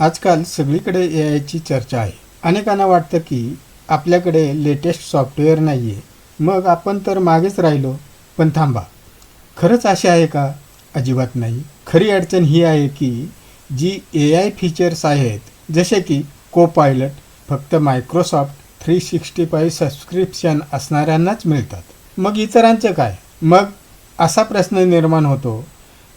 आजकाल सगळीकडे ए आयची चर्चा आहे. अनेकांना वाटतं की आपल्याकडे लेटेस्ट सॉफ्टवेअर नाही आहे मग आपण तर मागेच राहिलो पण थांबा. खरंच असे आहे का? अजिबात नाही. खरी अडचण ही आहे की जी ए आय फीचर्स आहेत जसे की को पायलट फक्त Microsoft three sixty five subscription असणाऱ्यांनाच मिळतात. मग इतरांचं काय? मग असा प्रश्न निर्माण होतो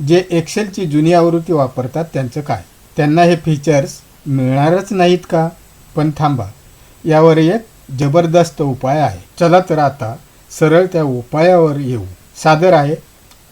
जे एक्सेलची जुनी आवृत्ती वापरतात त्यांचं काय? त्यांना हे फीचर्स मिळणारच नाहीत का? पण थांबा. यावर एक जबरदस्त उपाय आहे. चला तर आता सरळ त्या उपायावर येऊ. सादर आहे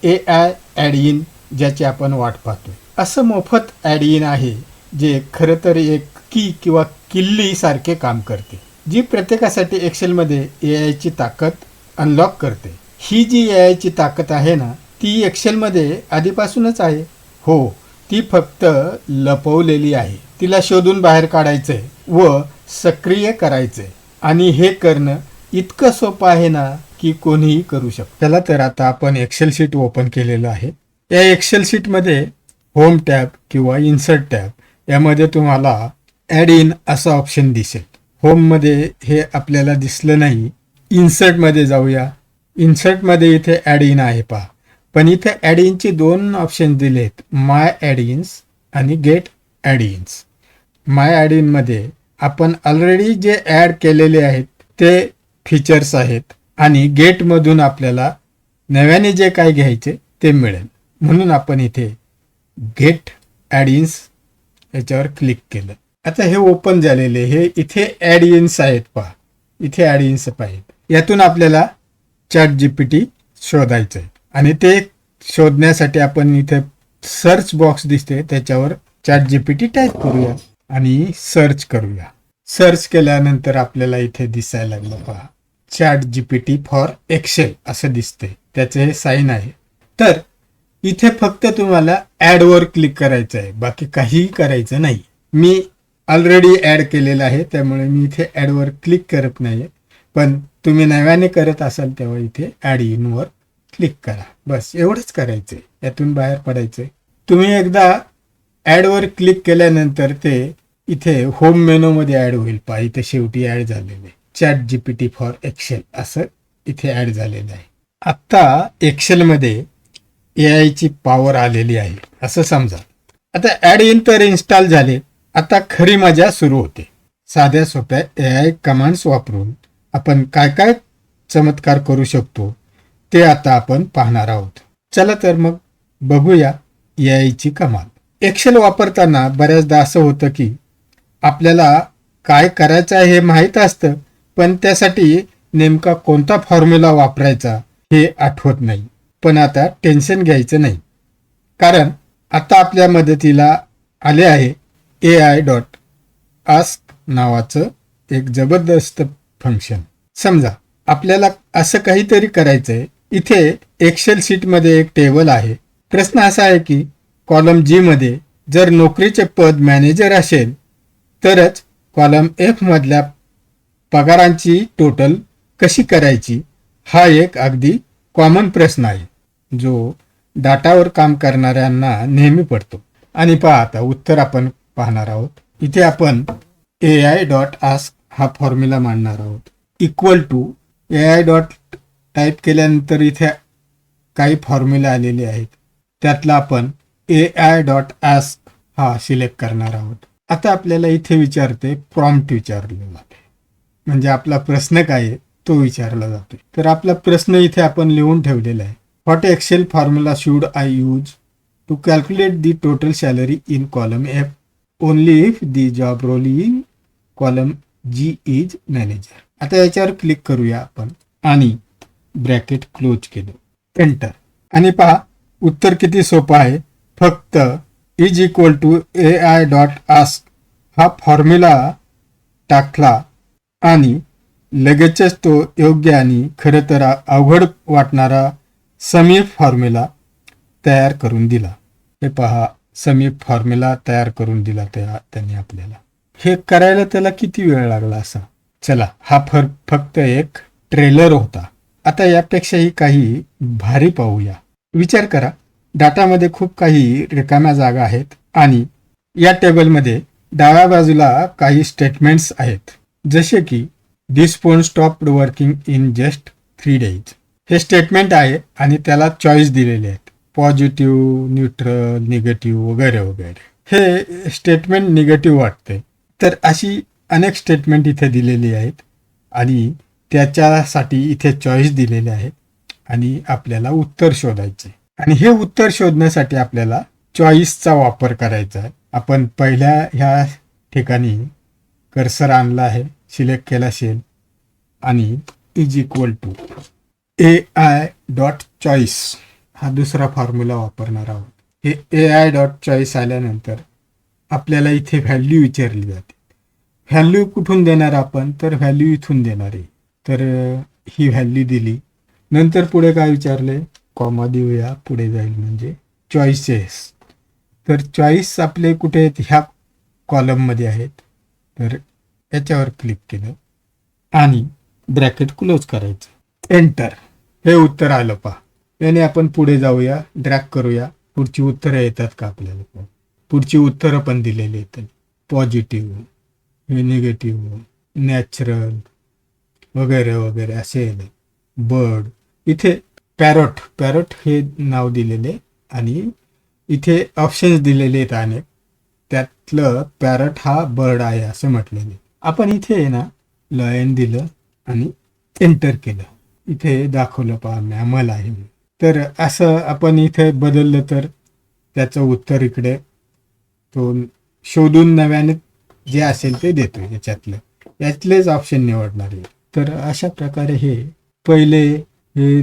ए आय ॲड इन ज्याची आपण वाट पाहतोय. असं मोफत ॲड इन आहे जे खरं तर एक की किंवा किल्लीसारखे काम करते जी प्रत्येकासाठी एक्सेलमध्ये ए आयची ताकद अनलॉक करते. ही जी ए आयची ताकद आहे ना ती एक्सेलमध्ये आधीपासूनच आहे. हो ती फक्त लपवलेली आहे. तिला शोधून बाहेर काढायचंय व सक्रिय करायचंय आणि हे करणं इतकं सोपं आहे ना की कोणीही करू शकतो. चला तर आता आपण एक्सेल शीट ओपन केलेलं आहे. या एक्सेल शीटमध्ये होम टॅब किंवा इन्सर्ट टॅब यामध्ये तुम्हाला ॲड इन असा ऑप्शन दिसेल. होममध्ये हे आपल्याला दिसलं नाही. इन्सर्टमध्ये जाऊया. इन्सर्टमध्ये इथे ॲड इन आहे पहा. पण इथे ॲड इनचे दोन ऑप्शन दिले आहेत माय ॲड इन्स आणि get add ins my add इनमध्ये आपण ऑलरेडी जे ॲड केलेले आहेत ते फीचर्स आहेत आणि गेटमधून आपल्याला नव्याने जे काय घ्यायचे ते मिळेल. म्हणून आपण इथे गेट ॲड इन्स याच्यावर क्लिक केलं. आता हे ओपन झालेले हे इथे ॲड इन्स आहेत पहा. इथे ॲड इन्स पाहिजेत. यातून आपल्याला चॅट जी पी टी शोधायचं आहे आणि ते शोधण्यासाठी आपण इथे सर्च बॉक्स दिसते त्याच्यावर chat G P T type करूया आणि सर्च करूया. सर्च केल्यानंतर आपल्याला इथे दिसायला लागलं पहा. चॅट जीपीटी फॉर एक्सेल असं दिसते. त्याचे हे साईन आहे. तर इथे फक्त तुम्हाला ॲडवर क्लिक करायचं आहे. बाकी काहीही करायचं नाही. मी ऑलरेडी ॲड केलेलं आहे त्यामुळे मी इथे ॲडवर क्लिक करत नाही पण तुम्ही नव्याने करत असाल तेव्हा इथे ॲड इनवर क्लिक करा. बस एवढंच करायचं आहे यातून बाहेर पडायचं आहे तुम्ही एकदा ॲडवर क्लिक केल्यानंतर ते इथे होम मेनूमध्ये ॲड होईल. पहा इथे शेवटी ॲड झालेले chat G P T for Excel असं इथे ॲड झालेलं आहे. आत्ता एक्सेलमध्ये ए आयची पॉवर आलेली आहे. असं समजा. आता ॲड इन तर इन्स्टॉल झाले. आता खरी मजा सुरू होते. साध्या सोप्या ए आय कमांड्स वापरून आपण काय काय चमत्कार करू शकतो? ते आता आपण पाहणार आहोत. चला तर मग बघूया ए आयची कमाल. एक्सेल वापरताना बऱ्याचदा असं होतं की आपल्याला काय करायचं आहे हे माहीत असतं पण त्यासाठी नेमका कोणता फॉर्म्युला वापरायचा हे आठवत नाही. पण आता टेन्शन घ्यायचं नाही. कारण आता आपल्या मदतीला आले आहे ए आय डॉट आस्क नावाचं एक जबरदस्त फंक्शन समजा आपल्याला असं काहीतरी करायचं आहे इथे एक्सेल शीटमध्ये एक टेबल आहे. प्रश्न असा आहे की कॉलम जी मध्ये जर नोकरीचे पद मॅनेजर असेल तरच कॉलम एफ मधल्या पगारांची टोटल कशी करायची? हा एक अगदी कॉमन प्रश्न आहे जो डाटावर काम करणाऱ्यांना नेहमी पडतो. आणि पहा आता उत्तर आपण पाहणार आहोत. इथे आपण ए आय डॉट आस्क हा फॉर्म्युला मांडणार आहोत. Equal to A I dot type केल्यानंतर इथे काही फॉर्म्युला आलेले आहेत. त्यातला आपण ए आय डॉट ॲस हा सिलेक्ट करणार आहोत. आता आपल्याला इथे विचारते प्रॉम्प्ट विचारले जाते म्हणजे आपला प्रश्न काय आहे तो विचारला जातो. तर आपला प्रश्न इथे आपण लिहून ठेवलेला आहे. What Excel formula should I use to calculate the total salary in column F only if the job role in column G is manager आता याच्यावर क्लिक करूया आपण. आणि ब्रॅकेट क्लोज केलं. एंटर आणि पहा उत्तर किती सोपं आहे. फक्त is equal to A I dot ask हा फॉर्म्युला टाकला आणि लगेचच तो योग्य आणि खरं तर अवघड वाटणारा समीप फॉर्म्युला तयार करून दिला. हे पहा समीप फॉर्म्युला तयार करून दिला त्या त्यांनी आपल्याला. हे करायला त्याला किती वेळ लागला असा? चला हा फर फक्त एक ट्रेलर होता. आता यापेक्षाही काही भारी पाहूया. विचार करा डाटामध्ये खूप काही रिकाम्या जागा आहेत आणि या टेबलमध्ये डाव्या बाजूला काही स्टेटमेंट्स आहेत जसे की this phone stop working in just three days हे स्टेटमेंट आहे आणि त्याला चॉईस दिलेले आहेत पॉझिटिव्ह न्यूट्रल निगेटिव्ह वगैरे वगैरे. हे स्टेटमेंट निगेटिव्ह वाटते. तर अशी अनेक स्टेटमेंट इथे दिलेली आहेत आणि त्याच्यासाठी इथे चॉईस दिलेले आहेत आणि आपल्याला उत्तर शोधायचे आणि हे उत्तर शोधण्यासाठी आपल्याला चॉईसचा वापर करायचा आहे. आपण पहिल्या ह्या ठिकाणी कर्सर आणला आहे सिलेक्ट केला असेल आणि is equal to A I dot choice हा दुसरा फॉर्म्युला वापरणार आहोत. हे ए आय डॉट चॉईस आल्यानंतर आपल्याला इथे व्हॅल्यू विचारली जाते. व्हॅल्यू कुठून देणार आपण? तर व्हॅल्यू इथून देणार आहे. तर ही व्हॅल्यू दिली. नंतर पुढे काय विचारले? कॉमा देऊया पुढे जाईल म्हणजे चॉईसेस तर चॉईस आपले कुठे आहेत? ह्या कॉलममध्ये आहेत. तर याच्यावर क्लिक केलं. आणि ब्रॅकेट क्लोज करायचं. एंटर हे उत्तर आलं पहा. याने आपण पुढे जाऊया ड्रॅग करूया. पुढची उत्तरं येतात का आपल्याला? पुढची उत्तरं पण दिलेली आहेत. पॉझिटिव्ह निगेटिव्ह नॅचरल वगैरे वगैरे असे येईल बर्ड. इथे पॅरोट पॅरोट हे नाव दिलेले आणि इथे ऑप्शन्स दिलेले आहेत अनेक. त्यातलं पॅरट हा बर्ड आहे असं म्हटलेले आपण इथे आहे ना लयन दिलं आणि एंटर केलं. इथे दाखवलं पहा मॅमल आहे तर असं आपण इथे बदललं तर त्याचं उत्तर इकडे. तो शोधून नव्याने जे असेल ते देतो याच्यातलं. यातलेच ऑप्शन निवडणार आहे. तर अशा प्रकारे हे पहिले हे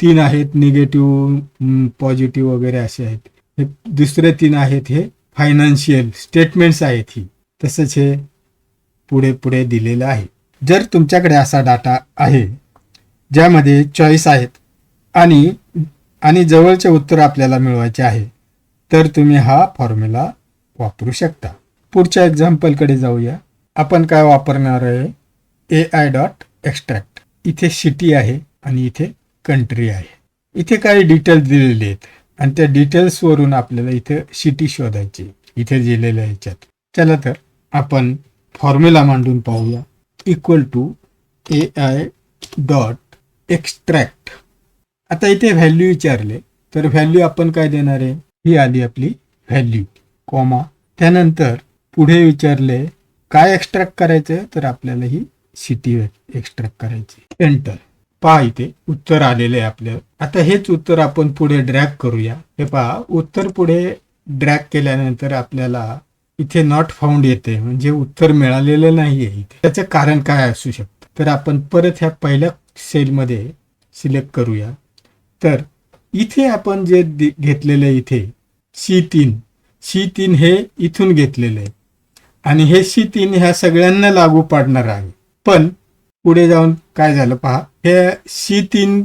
तीन आहेत निगेटिव्ह पॉझिटिव्ह वगैरे असे आहेत. हे दुसरे तीन आहेत हे फायनान्शियल स्टेटमेंट्स आहेत ही. तसंच हे पुढे पुढे दिलेलं आहे. जर तुमच्याकडे असा डाटा आहे ज्यामध्ये चॉईस आहेत आणि आणि जवळचे उत्तर आपल्याला मिळवायचे आहे तर तुम्ही हा फॉर्म्युला वापरू शकता. पुढच्या एक्झाम्पलकडे जाऊया. आपण काय वापरणार आहे? ए आय डॉट एक्स्ट्रॅक्ट इथे सिटी आहे आणि इथे कंट्री आहे. इथे काही डिटेल्स दिलेले आहेत. आणि त्या डिटेल्सवरून आपल्याला इथे सिटी शोधायची इथे दिलेल्या ह्याच्यात. चला तर आपण फॉर्म्युला मांडून पाहूया. Equal to A I dot extract आता इथे व्हॅल्यू विचारले. तर व्हॅल्यू आपण काय देणार आहे? ही आली आपली व्हॅल्यू कॉमा त्यानंतर पुढे विचारले काय एक्स्ट्रॅक्ट करायचं तर आपल्याला ही सिटी एक्स्ट्रॅक्ट करायची. एंटर पहा इथे उत्तर आलेले आहे आपल्याला आता हेच उत्तर आपण पुढे ड्रॅग करूया. हे पहा उत्तर पुढे ड्रॅग केल्यानंतर आपल्याला इथे नॉट फाउंड येते. म्हणजे उत्तर मिळालेलं नाहीये इथे. त्याचं कारण काय असू शकतं? तर आपण परत ह्या पहिल्या सेलमध्ये सिलेक्ट करूया. तर इथे आपण जे घेतलेलं इथे सी तीन. सी तीन हे इथून घेतलेलं आहे. आणि हे सी तीन ह्या सगळ्यांना लागू पाडणार आहे. पण पुढे जाऊन काय झालं पहा? हे सी तीन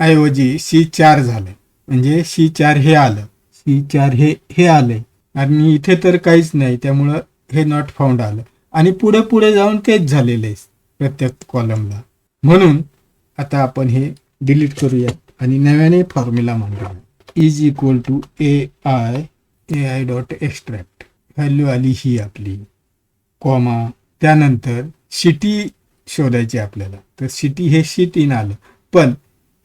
ऐवजी सी चार झालं. म्हणजे सी चार हे आलं. सी चार हे हे आलंय आणि इथे तर काहीच नाही. त्यामुळं हे नॉट फाउंड आलं. आणि पुढे पुढे जाऊन तेच झालेलं आहे प्रत्येक कॉलमला म्हणून आता आपण हे डिलीट करूया आणि नव्याने formula मांडूया is equal to A I A I dot extract value आली ही आपली कॉमा त्यानंतर सिटी शोधायची आपल्याला. तर सिटी हे सी आलं. पण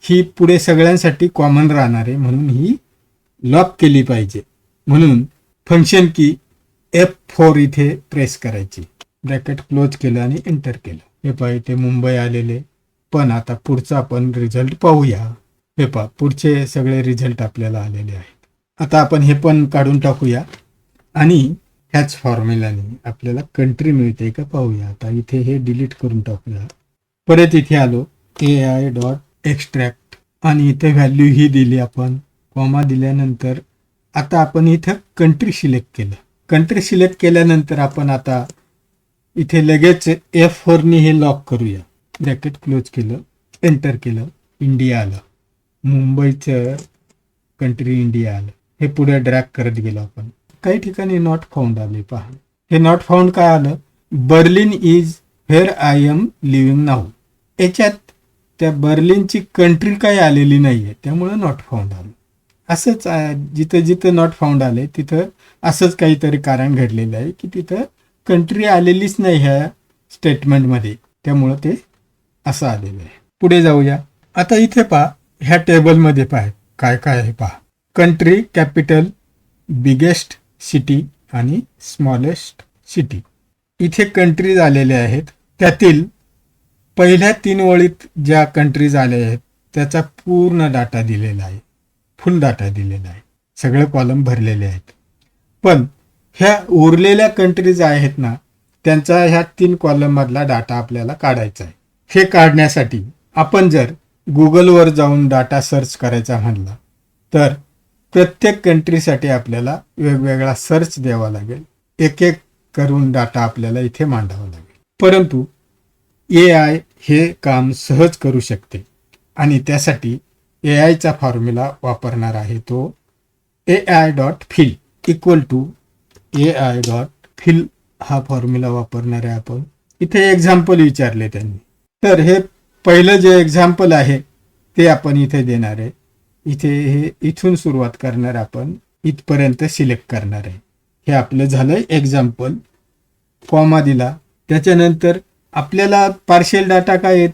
ही पुढे सगळ्यांसाठी कॉमन राहणार आहे म्हणून ही लॉक केली पाहिजे. म्हणून फंक्शन की एफ फोर इथे प्रेस करायची. ब्रॅकेट क्लोज केलं आणि एंटर केलं. हे पहा इथे मुंबई आलेले. पण आता पुढचा आपण रिझल्ट पाहूया. हे पहा पुढचे सगळे रिझल्ट आपल्याला आलेले आहेत. आता आपण हे पण काढून टाकूया. आणि ह्याच फॉर्म्युलाने आपल्याला कंट्री मिळते का पाहूया. आता इथे हे डिलीट करून टाकूया. परत इथे आलो. ए आय डॉट एक्स्ट्रॅक्ट आणि इथे व्हॅल्यू ही दिली आपण. कॉमा दिल्यानंतर आता आपण इथं कंट्री सिलेक्ट केलं. कंट्री सिलेक्ट केल्यानंतर आपण आता इथे लगेच एफ फोरनी हे लॉक करूया. ब्रॅकेट क्लोज केलं. एंटर केलं. इंडिया आलं. मुंबईचं कंट्री इंडिया आलं. हे पुढे ड्रॅग करत गेलो आपण. काही ठिकाणी नॉट फाउंड आले पहा. हे नॉट फाउंड काय आलं? Berlin is where I am living now याच्यात त्या बर्लिनची कंट्री काही आलेली नाही आहे त्यामुळं नॉट फाउंड आलं. असंच जिथं जिथं नॉट फाउंड आले तिथं असंच काहीतरी कारण घडलेलं आहे की तिथं कंट्री आलेलीच नाही ह्या स्टेटमेंटमध्ये त्यामुळं ते असं आलेलं आहे. पुढे जाऊया. आता इथे पहा ह्या टेबलमध्ये पहा काय काय आहे पहा. कंट्री कॅपिटल बिगेस्ट सिटी आणि स्मॉलेस्ट सिटी. इथे कंट्रीज आलेल्या आहेत. त्यातील पहिल्या तीन ओळीत ज्या कंट्रीज आल्या आहेत त्याचा पूर्ण डाटा दिलेला आहे. फुल डाटा दिलेला आहे. सगळे कॉलम भरलेले आहेत. पण ह्या उरलेल्या कंट्रीज आहेत ना त्यांचा ह्या तीन कॉलम मधला डाटा आपल्याला काढायचा आहे. हे काढण्यासाठी आपण जर गुगलवर जाऊन डाटा सर्च करायचा म्हणला तर प्रत्येक कंट्रीसाठी आपल्याला वेगवेगळा सर्च द्यावा लागेल. एक एक करून डाटा आपल्याला इथे मांडावा लागेल. परंतु ए आय हे काम सहज करू शकते आणि त्यासाठी ए आयचा फॉर्म्युला वापरणार आहे तो A I dot fill equal to A I dot fill हा फॉर्म्युला वापरणार आहे आपण. इथे एक्झाम्पल विचारले त्यांनी. तर हे पहिलं जे एक्झाम्पल आहे ते आपण इथे देणार आहे. इथे हे इथून सुरुवात करणार आपण इथपर्यंत सिलेक्ट करणार आहे. हे आपलं झालंय एक्झाम्पल फॉर्मा दिला त्याच्यानंतर आपल्याला पार्शियल डाटा काय आहेत?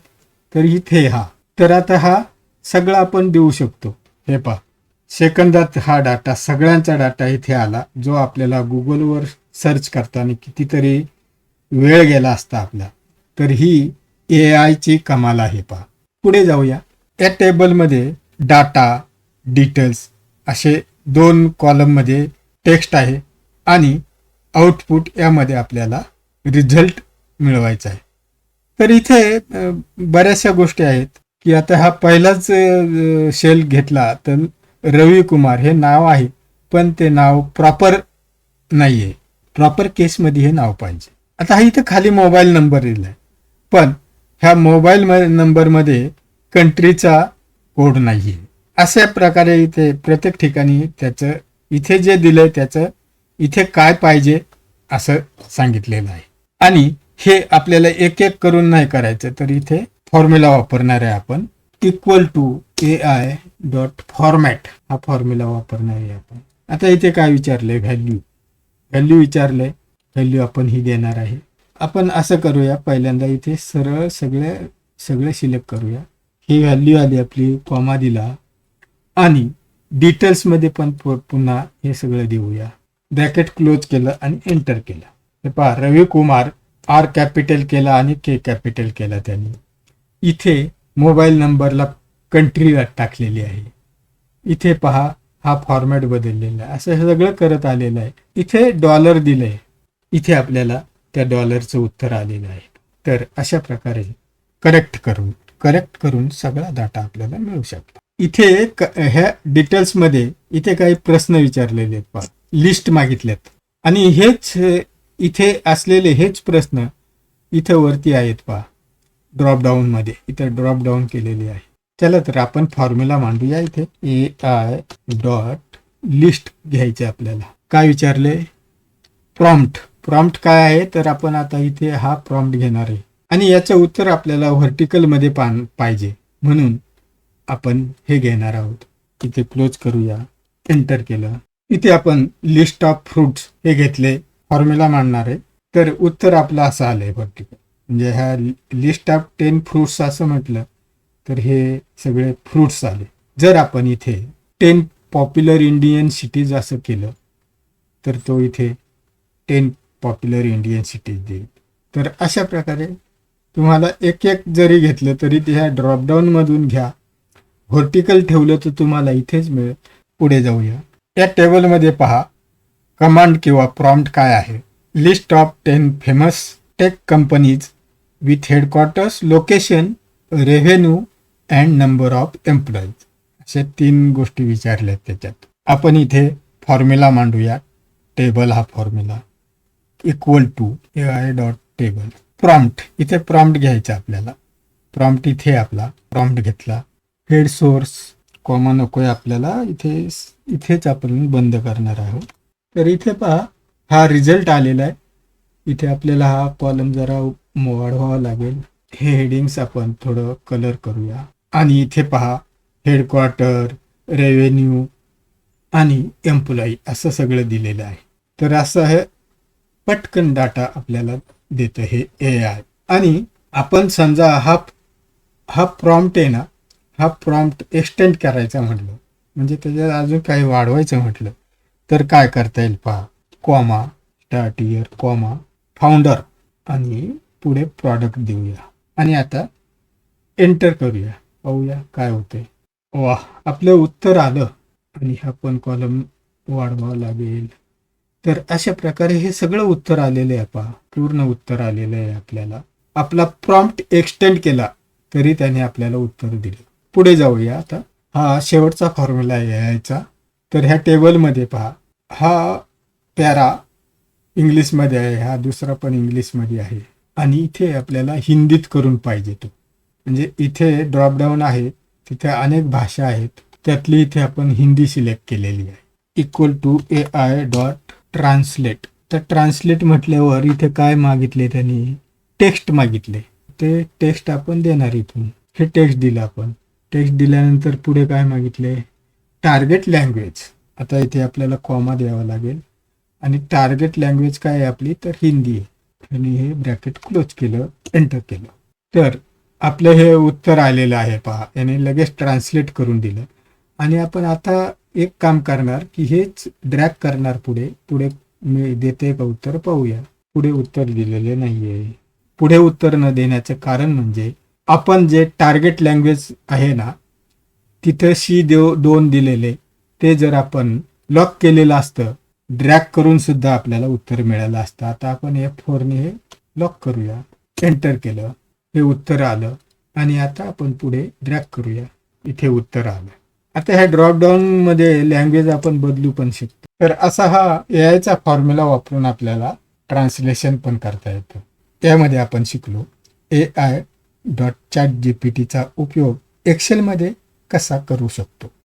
तर इथे हा. तर आता हा सगळा आपण देऊ शकतो. हे पहा. सेकंदात हा डाटा सगळ्यांचा डाटा इथे आला जो आपल्याला गुगलवर सर्च करताना कितीतरी वेळ गेला असता आपला. तर ही ए आयची कमाल आहे पहा. पुढे जाऊया. या टेबलमध्ये डाटा डिटेल्स असे दोन कॉलममध्ये टेक्स्ट आहे आणि आउटपुट यामध्ये आपल्याला रिझल्ट मिळवायचा आहे. तर इथे बऱ्याचशा गोष्टी आहेत की आता हा पहिलाच शेल घेतला तर रवी कुमार हे नाव आहे पण ते नाव प्रॉपर नाही आहे प्रॉपर केसमध्ये हे नाव पाहिजे. आता हा इथं खाली मोबाईल नंबर दिला आहे पण ह्या मोबाईल नंबरमध्ये कंट्रीचा कोड नाही आहे अशा प्रकारे इथे प्रत्येक ठिकाणी त्याचं इथे जे दिलंय त्याचं इथे काय पाहिजे असं सांगितलेलं आहे. आणि हे आपल्याला एक एक करून नाही करायचं तर इथे फॉर्म्युला वापरणार आहे आपण. Equal to A I dot format हा फॉर्म्युला वापरणार आहे आपण. आता इथे काय विचारलंय? व्हॅल्यू व्हॅल्यू विचारलंय. व्हॅल्यू आपण ही देणार आहे. आपण असं करूया पहिल्यांदा इथे सरळ सगळे सगळे सिलेक्ट करूया. ही व्हॅल्यू आली आपली कॉमा दिला आणि डिटेल्समध्ये पण पुन्हा हे सगळं देऊया. ब्रॅकेट क्लोज केलं आणि एंटर केलं. हे पहा रवी कुमार आर कॅपिटल केला आणि के कॅपिटल केला त्यांनी. इथे मोबाईल नंबरला कंट्री टाकलेली आहे. इथे पहा हा फॉर्मॅट बदललेला आहे. असं हे सगळं करत आलेलं आहे. इथे डॉलर दिलंय. इथे आपल्याला त्या डॉलरचं उत्तर आलेलं आहे. तर अशा प्रकारे करेक्ट करून करेक्ट करून सगळा डाटा आपल्याला मिळू शकतो. इथे ह्या डिटेल्समध्ये इथे काही प्रश्न विचारलेले आहेत पहा लिस्ट मागितल्यात. आणि हेच इथे असलेले हेच प्रश्न इथे वरती आहेत पहा ड्रॉप डाऊन मध्ये. इथे ड्रॉप डाऊन केलेली आहे. चला तर आपण फॉर्म्युला मांडूया इथे. ए आय डॉट लिस्ट घ्यायचे आपल्याला. काय विचारले? प्रॉम्प्ट प्रॉम्प्ट काय आहे? तर आपण आता इथे हा प्रॉम्प्ट घेणार आहे. आणि याचं उत्तर आपल्याला व्हर्टिकलमध्ये पान पाहिजे. म्हणून आपण हे घेणार आहोत. इथे क्लोज करूया. एंटर केलं. इथे आपण लिस्ट ऑफ फ्रुट्स हे घेतले. फॉर्म्युला मांडणार आहे. तर उत्तर आपलं असं आलं आहे व्हर्टिकल म्हणजे ह्या लिस्ट ऑफ टेन फ्रुट्स असं म्हटलं तर हे सगळे फ्रुट्स आले. जर आपण इथे टेन पॉप्युलर इंडियन सिटीज असं केलं तर तो इथे टेन पॉप्युलर इंडियन सिटीज देईल. तर अशा प्रकारे तुम्हाला एक एक जरी घेतलं तरी ते ह्या ड्रॉपडाऊनमधून घ्या. व्हर्टिकल ठेवलं तर तुम्हाला इथेच मिळेल. पुढे जाऊया. या टेबलमध्ये पहा. कमांड किंवा प्रॉम्प्ट काय आहे? List of ten famous tech companies with headquarters location revenue and number of employees अशा तीन गोष्टी विचारल्यात त्याच्यात. आपण इथे फॉर्म्युला मांडूया टेबल हा formula equal to A I dot table prompt इथे प्रॉम्प्ट घ्यायचा आपल्याला. प्रॉम्प्ट इथे आपला. प्रॉम्प्ट घेतला. हेड सोर्स कॉमा नकोय आपल्याला. इथे इथेच आपण बंद करणार आहोत. तर इथे पहा हा रिझल्ट आलेला आहे. इथे आपल्याला हा कॉलम जरा वाढवावा लागेल. हे हेडिंग्स आपण थोडं कलर करूया. आणि इथे पहा हेडक्वार्टर रेव्हेन्यू आणि एम्प्लॉई असं सगळं दिलेलं आहे. तर असं हे पटकन डाटा आपल्याला देतं हे ए आय आणि आपण समजा हा हा प्रॉम्प्ट आहे ना हा प्रॉम्प्ट एक्सटेंड करायचा म्हटलं म्हणजे त्याच्यात अजून काही वाढवायचं म्हटलं तर काय करता येईल पहा comma start year comma founder आणि पुढे प्रॉडक्ट देऊया. आणि आता एंटर करूया. पाहूया काय होते वा आपलं उत्तर आलं. आणि हा पण कॉलम वाढवावा लागेल. तर अशा प्रकारे हे सगळं उत्तर आलेलं आहे पहा. पूर्ण उत्तर आलेलं आहे आपल्याला. आपला प्रॉम्प्ट एक्सटेंड केला तरी त्याने आपल्याला उत्तर दिलं. पुढे जाऊया आता. हा शेवटचा फॉर्म्युला आहे यायचा. तर ह्या टेबलमध्ये पहा. हा पॅरा इंग्लिशमध्ये आहे हा दुसरा पण इंग्लिशमध्ये आहे. आणि इथे आपल्याला हिंदीत करून पाहिजे तो. म्हणजे इथे ड्रॉपडाऊन आहे तिथे अनेक भाषा आहेत त्यातली इथे आपण हिंदी सिलेक्ट केलेली आहे. Equal to A I dot translate. तर ट्रान्सलेट म्हटल्यावर इथे काय मागितले त्यांनी? टेक्स्ट मागितले. ते टेक्स्ट आपण देणार इथून. हे टेक्स्ट दिलं आपण. टेक्स्ट दिल्यानंतर पुढे काय मागितले? Target language. आता इथे आपल्याला कॉमा द्यावा लागेल. आणि टार्गेट लँग्वेज काय आहे आपली? तर हिंदी आहे. आणि हे ब्रॅकेट क्लोज केलं एंटर केलं. तर आपलं हे उत्तर आलेलं आहे पहा. याने लगेच ट्रान्सलेट करून दिलं. आणि आपण आता एक काम करणार की हेच ड्रॅग करणार पुढे. पुढे मी देते का उत्तर पाहूया. पुढे उत्तर दिलेले नाहीये. पुढे उत्तर न देण्याचं कारण म्हणजे आपण जे टार्गेट लँग्वेज आहे ना तिथं शी देव दोन दिलेले. ते जर आपण लॉक केलेलं असतं ड्रॅग करून सुद्धा आपल्याला उत्तर मिळालं असतं. आता आपण एफ फोरने हे लॉक करूया. एंटर केलं. हे उत्तर आलं. आणि आता आपण पुढे ड्रॅग करूया. इथे उत्तर आलं. आता ह्या ड्रॉपडाऊन मध्ये लँग्वेज आपण बदलू पण शकतो. तर असा हा एआयचा फॉर्म्युला वापरून आपल्याला ट्रान्सलेशन पण करता येतं. त्यामध्ये आपण शिकलो A I dot chat G P टीचा उपयोग एक्सेलमध्ये कसा करू शकतो?